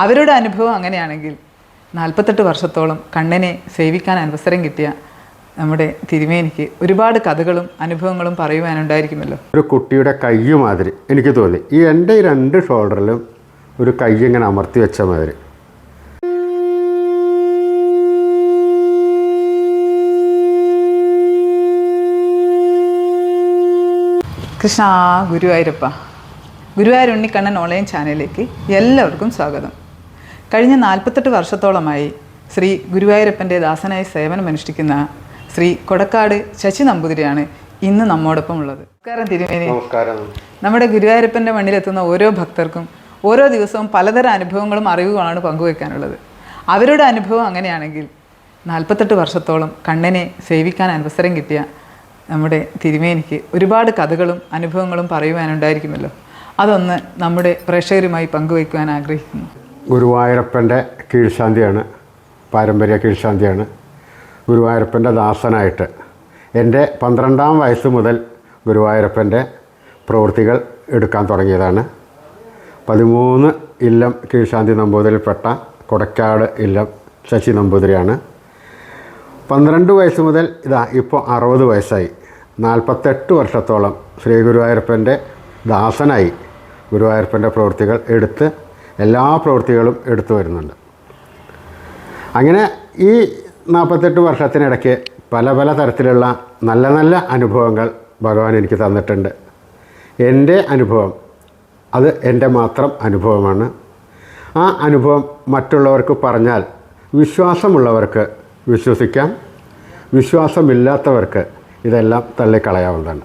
അവരുടെ അനുഭവം അങ്ങനെയാണെങ്കിൽ നാൽപ്പത്തെട്ട് വർഷത്തോളം കണ്ണനെ സേവിക്കാൻ അവസരം കിട്ടിയ നമ്മുടെ തിരുമേനിക്ക് ഒരുപാട് കഥകളും അനുഭവങ്ങളും പറയുവാനുണ്ടായിരിക്കുമല്ലോ. ഒരു കുട്ടിയുടെ കയ്യു മാതിരി എനിക്ക് തോന്നി. ഈ എന്റെ ഈ രണ്ട് ഷോൾഡറിലും ഒരു കൈ ഇങ്ങനെ അമർത്തി വെച്ച മാതിരി. കൃഷ്ണ ഗുരുവായൂരപ്പ. ഗുരുവായൂർ ഉണ്ണിക്കണ്ണൻ ഓൺലൈൻ ചാനലിലേക്ക് എല്ലാവർക്കും സ്വാഗതം. കഴിഞ്ഞ നാൽപ്പത്തെട്ട് വർഷത്തോളമായി ശ്രീ ഗുരുവായൂരപ്പന്റെ ദാസനായി സേവനമനുഷ്ഠിക്കുന്ന ശ്രീ കൊടക്കാട് ശശി നമ്പൂതിരിയാണ് ഇന്ന് നമ്മോടൊപ്പം ഉള്ളത് നമസ്കാരം തിരുമേനി. നമസ്കാരം. നമ്മുടെ ഗുരുവായൂരപ്പന്റെ മണ്ണിലെത്തുന്ന ഓരോ ഭക്തർക്കും ഓരോ ദിവസവും പലതരം അനുഭവങ്ങളും അറിവുകളാണ് പങ്കുവെക്കാനുള്ളത്. അവരുടെ അനുഭവം അങ്ങനെയാണെങ്കിൽ നാൽപ്പത്തെട്ട് വർഷത്തോളം കണ്ണനെ സേവിക്കാൻ അവസരം കിട്ടിയ നമ്മുടെ തിരുമേനിക്ക് ഒരുപാട് കഥകളും അനുഭവങ്ങളും പറയുവാനുണ്ടായിരിക്കുമല്ലോ. അതൊന്ന് നമ്മുടെ പ്രേക്ഷകരുമായി പങ്കുവയ്ക്കുവാൻ ആഗ്രഹിക്കുന്നു. ഗുരുവായൂരപ്പന്റെ കീഴ്ശാന്തിയാണ് പാരമ്പര്യ കീഴ്ശാന്തിയാണ്. ഗുരുവായൂരപ്പന്റെ ദാസനായിട്ട് എന്റെ പന്ത്രണ്ടാം വയസ്സ് മുതൽ ഗുരുവായൂരപ്പന്റെ പ്രവൃത്തികൾ എടുക്കാൻ തുടങ്ങിയതാണ്. പതിമൂന്ന് ഇല്ലം കീഴ്ശാന്തി നമ്പൂതിരിൽപ്പെട്ട കൊടക്കാട് ഇല്ലം ശശി നമ്പൂതിരിയാണ്. പന്ത്രണ്ട് വയസ്സ് മുതൽ ഇതാ ഇപ്പോൾ അറുപത് വയസ്സായി. നാൽപ്പത്തെട്ട് വർഷത്തോളം ശ്രീ ഗുരുവായൂരപ്പന്റെ ദാസനായി ഗുരുവായൂരപ്പന്റെ പ്രവൃത്തികൾ എടുത്ത് എല്ലാ പ്രവൃത്തികളും എടുത്തു വരുന്നുണ്ട്. അങ്ങനെ ഈ നാൽപ്പത്തെട്ട് വർഷത്തിനിടയ്ക്ക് പല പല തരത്തിലുള്ള നല്ല നല്ല അനുഭവങ്ങൾ ഭഗവാൻ എനിക്ക് തന്നിട്ടുണ്ട്. എന്റെ അനുഭവം അത് എന്റെ മാത്രം അനുഭവമാണ്. ആ അനുഭവം മറ്റുള്ളവർക്ക് പറഞ്ഞാൽ വിശ്വാസമുള്ളവർക്ക് വിശ്വസിക്കാം. വിശ്വാസമില്ലാത്തവർക്ക് ഇതെല്ലാം തള്ളിക്കളയാവുന്നതാണ്.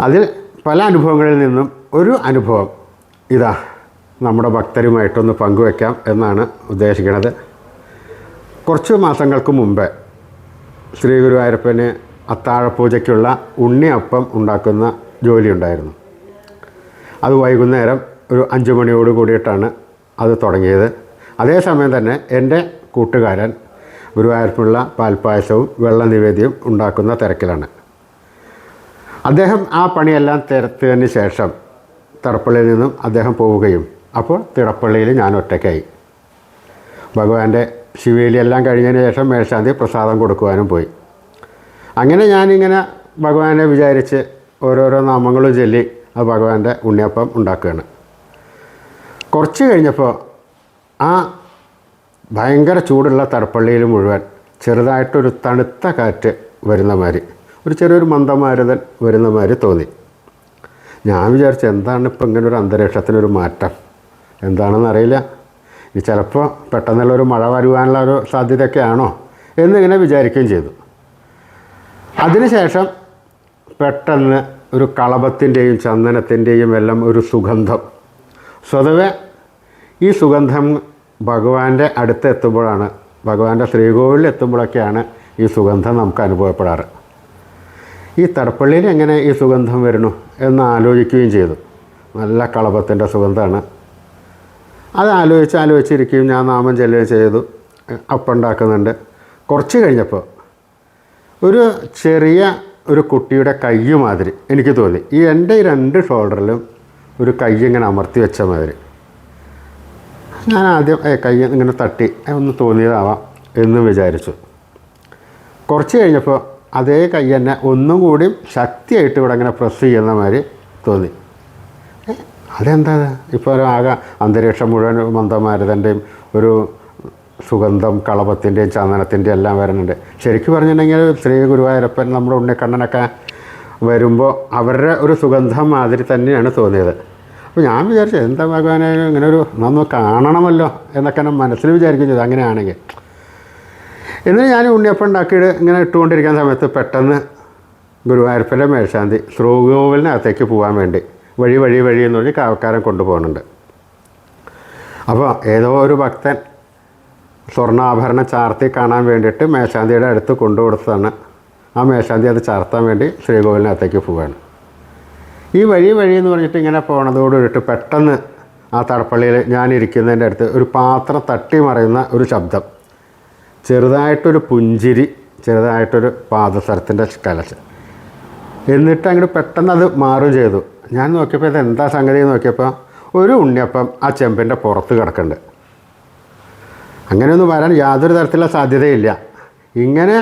അതിൽ പല അനുഭവങ്ങളിൽ നിന്നും ഒരു അനുഭവം ഇതാ നമ്മുടെ ഭക്തരുമായിട്ടൊന്ന് പങ്കുവെക്കാം എന്നാണ് ഉദ്ദേശിക്കുന്നത് കുറച്ച് മാസങ്ങൾക്ക് മുമ്പ് ശ്രീ ഗുരുവായൂരപ്പന് അത്താഴപൂജയ്ക്കുള്ള ഉണ്ണിയപ്പം ഉണ്ടാക്കുന്ന ജോലിയുണ്ടായിരുന്നു. അത് വൈകുന്നേരം ഒരു അഞ്ച് മണിയോട് കൂടിയിട്ടാണ് അത് തുടങ്ങിയത്. അതേസമയം തന്നെ എന്റെ കൂട്ടുകാരൻ ഗുരുവായൂരപ്പുള്ള പാൽപ്പായസവും വെള്ള നിവേദ്യവും ഉണ്ടാക്കുന്ന തിരക്കിലാണ്. അദ്ദേഹം ആ പണിയെല്ലാം തിരത്തിയതിന് ശേഷം തിടപ്പള്ളിയിൽ നിന്നും അദ്ദേഹം പോവുകയും. അപ്പോൾ തിടപ്പള്ളിയിൽ ഞാൻ ഒറ്റയ്ക്കായി. ഭഗവാന്റെ ശിവേലിയെല്ലാം കഴിഞ്ഞതിന് ശേഷം മേൽശാന്തി പ്രസാദം കൊടുക്കുവാനും പോയി. അങ്ങനെ ഞാനിങ്ങനെ ഭഗവാനെ വിചാരിച്ച് ഓരോരോ നാമങ്ങളും ചൊല്ലി ആ ഭഗവാന്റെ ഉണ്ണിയപ്പം ഉണ്ടാക്കുകയാണ്. കുറച്ച് കഴിഞ്ഞപ്പോൾ ആ ഭയങ്കര ചൂടുള്ള തടപ്പള്ളിയിൽ മുഴുവൻ ചെറുതായിട്ടൊരു തണുത്ത കാറ്റ് വരുന്ന മാതിരി ഒരു ചെറിയൊരു മന്ദമാരുതൻ വരുന്ന മാതിരി തോന്നി. ഞാൻ വിചാരിച്ചു എന്താണ് ഇപ്പം ഇങ്ങനെ ഒരു അന്തരീക്ഷത്തിനൊരു മാറ്റം? എന്താണെന്ന് അറിയില്ല. ഇനി ചിലപ്പോൾ പെട്ടെന്നുള്ള ഒരു മഴ വരുവാനുള്ള ഒരു സാധ്യതയൊക്കെയാണോ എന്നിങ്ങനെ വിചാരിക്കുകയും ചെയ്തു. അതിനുശേഷം പെട്ടെന്ന് ഒരു കളഭത്തിന്റെയും ചന്ദനത്തിന്റെയും എല്ലാം ഒരു സുഗന്ധം. സ്വതവേ ഈ സുഗന്ധം ഭഗവാന്റെ അടുത്ത് എത്തുമ്പോഴാണ് ഭഗവാന്റെ ശ്രീകോവിലിൽ എത്തുമ്പോഴൊക്കെയാണ് ഈ സുഗന്ധം നമുക്ക് അനുഭവപ്പെടാറ്. ഈ തടപ്പള്ളിയിൽ എങ്ങനെ ഈ സുഗന്ധം വരുന്നു? എന്ന് ആലോചിക്കുകയും ചെയ്തു. നല്ല കളപത്തിന്റെ സുഗന്ധമാണ്. അത് ആലോചിച്ച് ആലോചിച്ചിരിക്കുകയും ഞാൻ നാമം ചെല്ലുകയും ചെയ്തു. അപ്പം ഉണ്ടാക്കുന്നുണ്ട് കുറച്ച് കഴിഞ്ഞപ്പോൾ ഒരു ചെറിയ ഒരു കുട്ടിയുടെ കൈ മാതിരി എനിക്ക് തോന്നി. ഈ എന്റെ ഈ രണ്ട് ഷോൾഡറിലും ഒരു കൈ ഇങ്ങനെ അമർത്തി വെച്ച മാതിരി. ഞാൻ ആദ്യം കൈ ഇങ്ങനെ തട്ടി ഒന്ന് തോന്നിയതാവാം എന്ന് വിചാരിച്ചു. കുറച്ച് കഴിഞ്ഞപ്പോൾ അതേ കൈ തന്നെ ഒന്നും കൂടി ശക്തിയായിട്ട് ഇവിടെ ഇങ്ങനെ പ്രസ് ചെയ്യുന്ന മാതിരി തോന്നി. അതെന്താ? ഇപ്പോൾ ആകെ അന്തരീക്ഷം മുഴുവൻ മന്ദമാരുതന്റെയും ഒരു സുഗന്ധം കളപത്തിന്റെയും ചന്ദനത്തിന്റെയും എല്ലാം വരുന്നുണ്ട്. ശരിക്കും പറഞ്ഞിട്ടുണ്ടെങ്കിൽ ശ്രീ ഗുരുവായൂരപ്പൻ നമ്മുടെ ഉണ്ണിക്കണ്ണനൊക്കെ വരുമ്പോൾ അവരുടെ ഒരു സുഗന്ധം മാതിരി തന്നെയാണ് തോന്നിയത്. അപ്പോൾ ഞാൻ വിചാരിച്ചു എന്താ ഭഗവാനെ ഇങ്ങനെ ഒരു നമ്മൾ കാണണമല്ലോ എന്നൊക്കെ മനസ്സിൽ വിചാരിക്കും ചെയ്തു അങ്ങനെയാണെങ്കിൽ എന്നിട്ട് ഞാൻ ഉണ്ണിയപ്പം ഉണ്ടാക്കിയിട്ട് ഇങ്ങനെ ഇട്ടുകൊണ്ടിരിക്കുന്ന സമയത്ത് പെട്ടെന്ന് ഗുരുവായൂരപ്പന്റെ മേൽശാന്തി ശ്രീകോവിലിനകത്തേക്ക് പോകാൻ വേണ്ടി വഴി വഴി വഴി എന്ന് പറഞ്ഞ് കാവക്കാരൻ കൊണ്ടുപോകുന്നുണ്ട്. അപ്പോൾ ഏതോ ഒരു ഭക്തൻ സ്വർണാഭരണ ചാർത്തി കാണാൻ വേണ്ടിയിട്ട് മേശാന്തിയുടെ അടുത്ത് കൊണ്ടുകൊടുത്തതാണ്. ആ മേശാന്തി അത് ചാർത്താൻ വേണ്ടി ശ്രീകോവിലിനകത്തേക്ക് പോവുകയാണ്. ഈ വഴി വഴി എന്ന് പറഞ്ഞിട്ട് ഇങ്ങനെ പോണതോടുകൂടിയിട്ട് പെട്ടെന്ന് ആ തടപ്പള്ളിയിൽ ഞാനിരിക്കുന്നതിന്റെ അടുത്ത് ഒരു പാത്രം തട്ടി മറയുന്ന ഒരു ശബ്ദം. ചെറുതായിട്ടൊരു പുഞ്ചിരി ചെറുതായിട്ടൊരു പാദസരത്തിന്റെ കലച്ച് എന്നിട്ട് അങ്ങോട്ട് പെട്ടെന്ന് അത് മാറും ചെയ്തു. ഞാൻ നോക്കിയപ്പോൾ ഇത് എന്താ സംഗതി എന്ന് നോക്കിയപ്പോൾ ഒരു ഉണ്ണിയപ്പം ആ ചെമ്പിന്റെ പുറത്ത് കിടക്കുന്നുണ്ട്. അങ്ങനെയൊന്നും വരാൻ യാതൊരു തരത്തിലുള്ള സാധ്യതയില്ല. ഇങ്ങനെ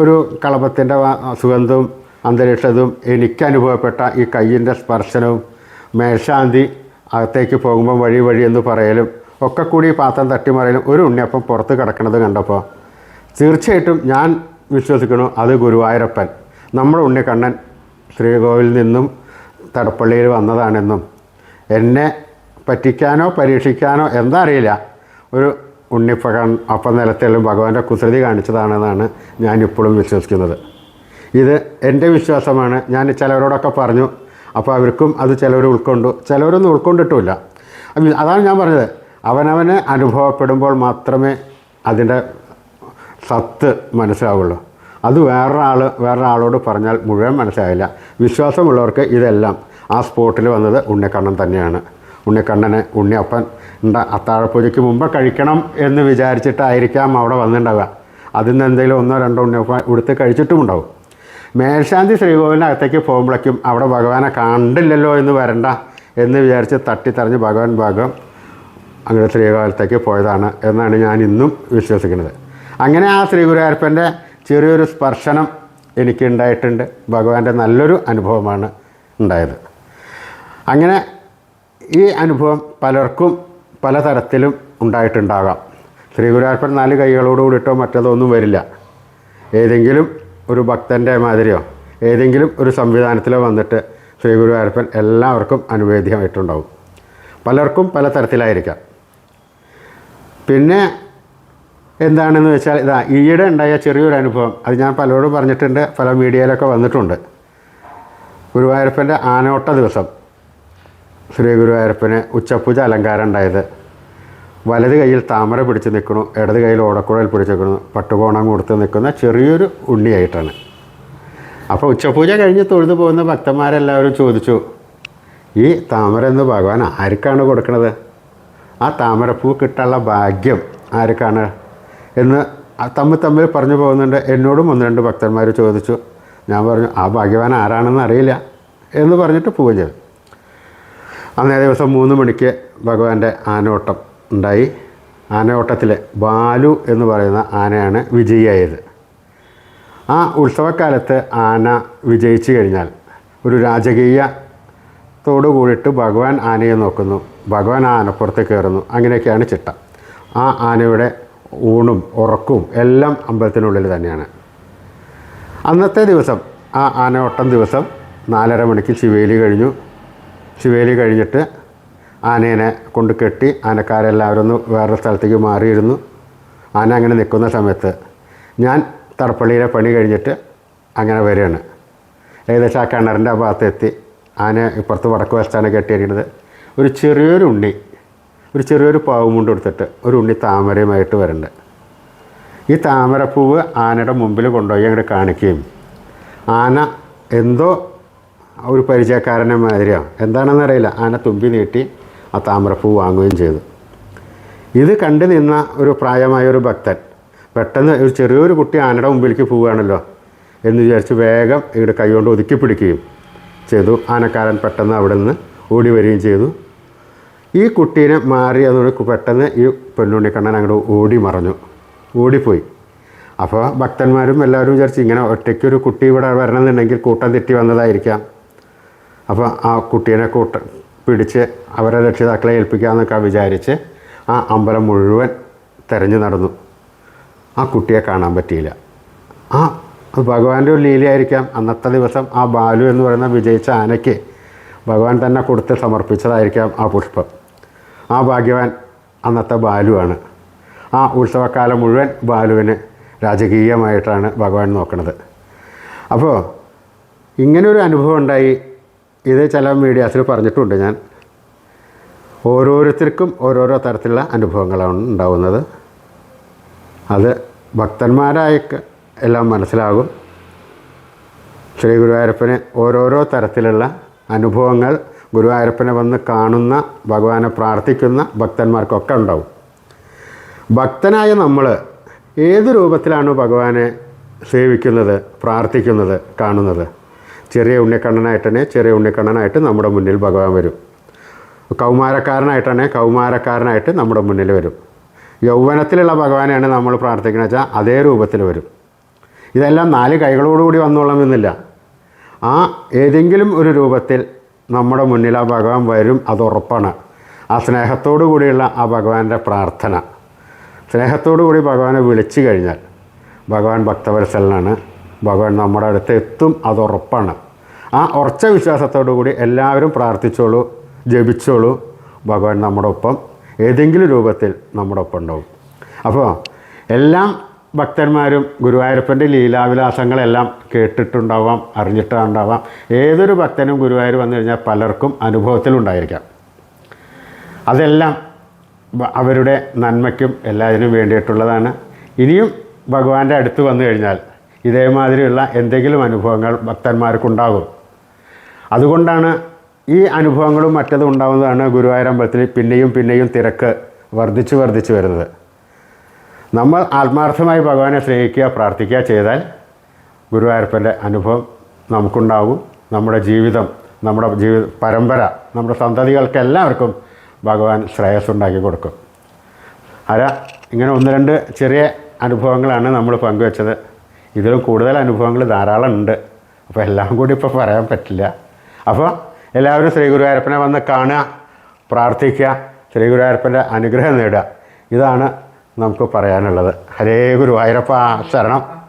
ഒരു കളപത്തിന്റെ സുഗന്ധവും അന്തരീക്ഷതും എനിക്ക് അനുഭവപ്പെട്ട ഈ കയ്യിന്റെ സ്പർശനവും മേൽശാന്തി അകത്തേക്ക് പോകുമ്പോൾ വഴി വഴി എന്ന് പറയലും ഒക്കെ കൂടി ഈ പാത്രം തട്ടിമറിയലും ഒരു ഉണ്ണിയപ്പം പുറത്ത് കിടക്കുന്നത് കണ്ടപ്പോൾ തീർച്ചയായിട്ടും ഞാൻ വിശ്വസിക്കുന്നു അത് ഗുരുവായൂരപ്പൻ. നമ്മുടെ ഉണ്ണിക്കണ്ണൻ ശ്രീകോവിൽ നിന്നും തടപ്പള്ളിയിൽ വന്നതാണെന്നും എന്നെ പറ്റിക്കാനോ പരീക്ഷിക്കാനോ എന്താ അറിയില്ല. ഒരു ഉണ്ണിപ്പകൻ അപ്പം നിലത്തിലും ഭഗവാന്റെ കുസൃതി കാണിച്ചതാണെന്നാണ് ഞാൻ ഇപ്പോഴും വിശ്വസിക്കുന്നത്. ഇത് എന്റെ വിശ്വാസമാണ്. ഞാൻ ചിലവരോടൊക്കെ പറഞ്ഞു അപ്പോൾ അവർക്കും അത് ചിലവർ ഉൾക്കൊണ്ടു ചിലവരൊന്നും ഉൾക്കൊണ്ടിട്ടുമില്ല. അതാണ് ഞാൻ പറഞ്ഞത്. അവനവന് അനുഭവപ്പെടുമ്പോൾ മാത്രമേ അതിന്റെ സത്ത് മനസ്സിലാവുള്ളൂ. അത് വേറൊരാൾ വേറൊരാളോട് പറഞ്ഞാൽ മുഴുവൻ മനസ്സിലായില്ല. വിശ്വാസമുള്ളവർക്ക് ഇതെല്ലാം ആ സ്പോട്ടിൽ വന്നത് ഉണ്ണിക്കണ്ണൻ തന്നെയാണ്. ഉണ്ണിക്കണ്ണനെ ഉണ്ണിയപ്പൻ ഉണ്ട അത്താഴപ്പൂജയ്ക്ക് മുമ്പ് കഴിക്കണം എന്ന് വിചാരിച്ചിട്ടായിരിക്കാം അവിടെ വന്നിട്ടുണ്ടാവുക. അതിൽ നിന്ന് എന്തെങ്കിലും ഒന്നോ രണ്ടോ ഉണ്ണിയപ്പൻ എടുത്ത് കഴിച്ചിട്ടുമുണ്ടാവും. മേൽശാന്തി ശ്രീകോവിലിനകത്തേക്ക് പോകുമ്പോഴേക്കും അവിടെ ഭഗവാനെ കണ്ടില്ലല്ലോ എന്ന് വരണ്ട എന്ന് വിചാരിച്ച് തട്ടിത്തറിഞ്ഞ് ഭഗവാൻ ഭാഗം അങ്ങനെ ശ്രീകോവിലത്തേക്ക് പോയതാണ് എന്നാണ് ഞാൻ ഇന്നും വിശ്വസിക്കുന്നത്. അങ്ങനെ ആ ശ്രീ ഗുരുവായൂരപ്പന്റെ ചെറിയൊരു സ്പർശനം എനിക്ക് ഉണ്ടായിട്ടുണ്ട് ഭഗവാന്റെ നല്ലൊരു അനുഭവമാണ് ഉണ്ടായത്. അങ്ങനെ ഈ അനുഭവം പലർക്കും പലതരത്തിലും ഉണ്ടായിട്ടുണ്ടാകാം. ശ്രീ ഗുരുവായൂരപ്പൻ നാല് കൈകളോട് കൂടിയിട്ടോ മറ്റതോ ഒന്നും വരില്ല. ഏതെങ്കിലും ഒരു ഭക്തന്റെ മാതിരിയോ ഏതെങ്കിലും ഒരു സംവിധാനത്തിലോ വന്നിട്ട് ശ്രീ ഗുരുവായൂരപ്പൻ എല്ലാവർക്കും അനുവേദ്യമായിട്ടുണ്ടാവും. പലർക്കും പല തരത്തിലായിരിക്കാം. പിന്നെ എന്താണെന്ന് വെച്ചാൽ ഇതാ ഈയിടെ ഉണ്ടായ ചെറിയൊരു അനുഭവം. അത് ഞാൻ പലരോടും പറഞ്ഞിട്ടുണ്ട് പല മീഡിയയിലൊക്കെ വന്നിട്ടുണ്ട്. ഗുരുവായൂരപ്പന്റെ ആനോട്ട ദിവസം. ശ്രീ ഗുരുവായൂരപ്പന് ഉച്ചപൂജ അലങ്കാരം ഉണ്ടായത്. വലത് കയ്യിൽ താമര പിടിച്ച് നിൽക്കണു ഇടത് കയ്യിൽ ഓടക്കുഴൽ പിടിച്ച് നിൽക്കണു പട്ടുകോണം കൊടുത്ത് നിൽക്കുന്ന ചെറിയൊരു ഉണ്ണിയായിട്ടാണ്. അപ്പോൾ ഉച്ചപൂജ കഴിഞ്ഞ് തൊഴുതു പോകുന്ന ഭക്തന്മാരെല്ലാവരും ചോദിച്ചു ഈ താമര എന്ന് ഭഗവാൻ ആർക്കാണ് കൊടുക്കുന്നത് ആ താമരപ്പൂ കിട്ടാനുള്ള ഭാഗ്യം ആർക്കാണ്? എന്ന് തമ്മിൽ തമ്മിൽ പറഞ്ഞു പോകുന്നുണ്ട്. എന്നോടും ഒന്ന് രണ്ട് ഭക്തന്മാർ ചോദിച്ചു. ഞാൻ പറഞ്ഞു ആ ഭാഗ്യവാൻ ആരാണെന്ന് അറിയില്ല എന്ന് പറഞ്ഞിട്ട് പൂജ ചെയ്തു. അന്നേ ദിവസം മൂന്ന് മണിക്ക് ഭഗവാന്റെ ആനോട്ടം ഉണ്ടായി. ആനയോട്ടത്തിലെ ബാലു എന്ന് പറയുന്ന ആനയാണ് വിജയിയായത്. ആ ഉത്സവക്കാലത്ത് ആന വിജയിച്ചു കഴിഞ്ഞാൽ ഒരു രാജകീയത്തോടു കൂടിയിട്ട് ഭഗവാൻ ആനയെ നോക്കുന്നു. ഭഗവാൻ ആ ആനപ്പുറത്ത് കയറുന്നു. അങ്ങനെയൊക്കെയാണ് ചിട്ട. ആ ആനയുടെ ഊണും ഉറക്കവും എല്ലാം അമ്പലത്തിനുള്ളിൽ തന്നെയാണ്. അന്നത്തെ ദിവസം ആ ആനയോട്ടം ദിവസം നാലര മണിക്ക് ശിവേലി കഴിഞ്ഞു. ശിവേലി കഴിഞ്ഞിട്ട് ആനേനെ കൊണ്ട് കെട്ടി ആനക്കാരെല്ലാവരും ഒന്ന് വേറൊരു സ്ഥലത്തേക്ക് മാറിയിരുന്നു. ആന അങ്ങനെ നിൽക്കുന്ന സമയത്ത് ഞാൻ തറപ്പള്ളിയിലെ പണി കഴിഞ്ഞിട്ട് അങ്ങനെ വരികയാണ്. ഏകദേശം ആ കിണറിന്റെ ആ ഭാഗത്ത് എത്തി ആന ഇപ്പുറത്ത് വടക്ക് വശത്താണ് കെട്ടിയിരിക്കുന്നത്. ഒരു ചെറിയൊരു ഉണ്ണി ഒരു ചെറിയൊരു പാവുമുണ്ട് കൊടുത്തിട്ട് ഒരു ഉണ്ണി താമരയുമായിട്ട് വരണ്ട്. ഈ താമരപ്പൂവ് ആനയുടെ മുമ്പിൽ കൊണ്ടുപോയി അങ്ങോട്ട് കാണിക്കുകയും ആന എന്തോ ഒരു പരിചയക്കാരനെ മാതിരിയോ. എന്താണെന്നറിയില്ല ആന തുമ്പി നീട്ടി ആ താമരപ്പൂ വാങ്ങുകയും ചെയ്തു. ഇത് കണ്ടു നിന്ന ഒരു പ്രായമായ ഒരു ഭക്തൻ പെട്ടെന്ന് ഒരു ചെറിയൊരു കുട്ടി ആനയുടെ മുമ്പിലേക്ക് പോവുകയാണല്ലോ എന്ന് വിചാരിച്ച് വേഗം ഇവിടെ കൈകൊണ്ട് ഒതുക്കി പിടിക്കുകയും ചെയ്തു. ആനക്കാരൻ പെട്ടെന്ന് അവിടെ നിന്ന് ഓടി വരികയും ചെയ്തു. ഈ കുട്ടീനെ മാറി അതുകൊണ്ട് പെട്ടെന്ന് ഈ പെണ്ണുണ്ണിക്കണ്ണൻ അങ്ങോട്ട് ഓടി മറഞ്ഞു. ഓടിപ്പോയി. അപ്പോൾ ഭക്തന്മാരും എല്ലാവരും വിചാരിച്ചു ഇങ്ങനെ ഒറ്റയ്ക്ക് ഒരു കുട്ടി ഇവിടെ വരണമെന്നുണ്ടെങ്കിൽ കൂട്ടം തെറ്റി വന്നതായിരിക്കാം. അപ്പോൾ ആ കുട്ടീനെ കൂട്ട പിടിച്ച് അവരെ രക്ഷിതാക്കളെ ഏൽപ്പിക്കാമെന്നൊക്കെ വിചാരിച്ച് ആ അമ്പലം മുഴുവൻ തെരഞ്ഞു നടന്നു. ആ കുട്ടിയെ കാണാൻ പറ്റിയില്ല. ആ ഭഗവാന്റെ ഒരു ലീലയായിരിക്കാം. അന്നത്തെ ദിവസം ആ ബാലു എന്ന് പറയുന്ന വിജയിച്ച ആനയ്ക്ക് ഭഗവാൻ തന്നെ കൊടുത്ത് സമർപ്പിച്ചതായിരിക്കാം ആ പുഷ്പം. ആ ഭാഗ്യവാൻ അന്നത്തെ ബാലുവാണ്. ആ ഉത്സവക്കാലം മുഴുവൻ ബാലുവിന് രാജകീയമായിട്ടാണ് ഭഗവാൻ നോക്കുന്നത് അപ്പോൾ ഇങ്ങനൊരു അനുഭവം ഉണ്ടായി. ഇത് ചില മീഡിയാസിൽ പറഞ്ഞിട്ടുണ്ട് ഞാൻ. ഓരോരുത്തർക്കും ഓരോരോ തരത്തിലുള്ള അനുഭവങ്ങളാണ് ഉണ്ടാവുന്നത്. അത് ഭക്തന്മാരായൊക്കെ എല്ലാം മനസ്സിലാകും. ശ്രീ ഗുരുവായൂരപ്പന് ഓരോരോ തരത്തിലുള്ള അനുഭവങ്ങൾ ഗുരുവായൂരപ്പനെ വന്ന് കാണുന്ന ഭഗവാനെ പ്രാർത്ഥിക്കുന്ന ഭക്തന്മാർക്കൊക്കെ ഉണ്ടാവും. ഭക്തനായ നമ്മൾ ഏത് രൂപത്തിലാണ് ഭഗവാനെ സേവിക്കുന്നത് പ്രാർത്ഥിക്കുന്നത് കാണുന്നത്? ചെറിയ ഉണ്ണിക്കണ്ണനായിട്ട് ചെറിയ ഉണ്ണിക്കണ്ണനായിട്ട് നമ്മുടെ മുന്നിൽ ഭഗവാൻ വരും. കൗമാരക്കാരനായിട്ടാണ് കൗമാരക്കാരനായിട്ട് നമ്മുടെ മുന്നിൽ വരും. യൗവനത്തിലുള്ള ഭഗവാനെയാണ് നമ്മൾ പ്രാർത്ഥിക്കുന്നത് വെച്ചാൽ അതേ രൂപത്തിൽ വരും. ഇതെല്ലാം നാല് കൈകളോടുകൂടി വന്നോളണമെന്നില്ല ആ ഏതെങ്കിലും ഒരു രൂപത്തിൽ നമ്മുടെ മുന്നിൽ ആ ഭഗവാൻ വരും അത് ഉറപ്പാണ്. ആ സ്നേഹത്തോടു കൂടിയുള്ള ആ ഭഗവാന്റെ പ്രാർത്ഥന. സ്നേഹത്തോടു കൂടി ഭഗവാനെ വിളിച്ചു കഴിഞ്ഞാൽ ഭഗവാൻ ഭക്തവത്സലനാണ്. ഭഗവാൻ നമ്മുടെ അടുത്ത് എത്തും അത് ഉറപ്പാണ്. ആ ഉറച്ച വിശ്വാസത്തോടു കൂടി എല്ലാവരും പ്രാർത്ഥിച്ചോളൂ ജപിച്ചോളൂ ഭഗവാൻ നമ്മുടെ ഒപ്പം ഏതെങ്കിലും രൂപത്തിൽ നമ്മുടെ ഒപ്പം ഉണ്ടാവും. അപ്പോൾ എല്ലാം ഭക്തന്മാരും ഗുരുവായൂരപ്പന്റെ ലീലാവിലാസങ്ങളെല്ലാം കേട്ടിട്ടുണ്ടാവാം അറിഞ്ഞിട്ടുണ്ടാവാം. ഏതൊരു ഭക്തനും ഗുരുവായൂർ വന്നു കഴിഞ്ഞാൽ പലർക്കും അനുഭവത്തിലുണ്ടായിരിക്കാം. അതെല്ലാം അവരുടെ നന്മയ്ക്കും എല്ലാത്തിനും വേണ്ടിയിട്ടുള്ളതാണ്. ഇനിയും ഭഗവാന്റെ അടുത്ത് വന്നു കഴിഞ്ഞാൽ ഇതേമാതിരിയുള്ള എന്തെങ്കിലും അനുഭവങ്ങൾ ഭക്തന്മാർക്കുണ്ടാകും. അതുകൊണ്ടാണ് ഈ അനുഭവങ്ങളും മറ്റതും ഉണ്ടാകുന്നതാണ് ഗുരുവായൂരമ്പലത്തിൽ പിന്നെയും പിന്നെയും തിരക്ക് വർദ്ധിച്ചു വർദ്ധിച്ചു വരുന്നത്. നമ്മൾ ആത്മാർത്ഥമായി ഭഗവാനെ സ്നേഹിക്കുക പ്രാർത്ഥിക്കുക ചെയ്താൽ ഗുരുവായൂരപ്പന്റെ അനുഭവം നമുക്കുണ്ടാകും. നമ്മുടെ ജീവിതം നമ്മുടെ ജീവി പരമ്പര നമ്മുടെ സന്തതികൾക്കെല്ലാവർക്കും ഭഗവാൻ ശ്രേയസ് ഉണ്ടാക്കി കൊടുക്കും. അര ഇങ്ങനെ ഒന്ന് രണ്ട് ചെറിയ അനുഭവങ്ങളാണ് നമ്മൾ പങ്കുവെച്ചത്. ഇതിലും കൂടുതൽ അനുഭവങ്ങൾ ധാരാളം ഉണ്ട്. അപ്പോൾ എല്ലാം കൂടി ഇപ്പോൾ പറയാൻ പറ്റില്ല. അപ്പോൾ എല്ലാവരും ശ്രീ ഗുരുവായൂരപ്പനെ വന്ന് കാണുക പ്രാർത്ഥിക്കുക ശ്രീ ഗുരുവായൂരപ്പന്റെ അനുഗ്രഹം നേടുക. ഇതാണ് നമുക്ക് പറയാനുള്ളത്. ഹരേ ഗുരുവായൂരപ്പ ശരണം.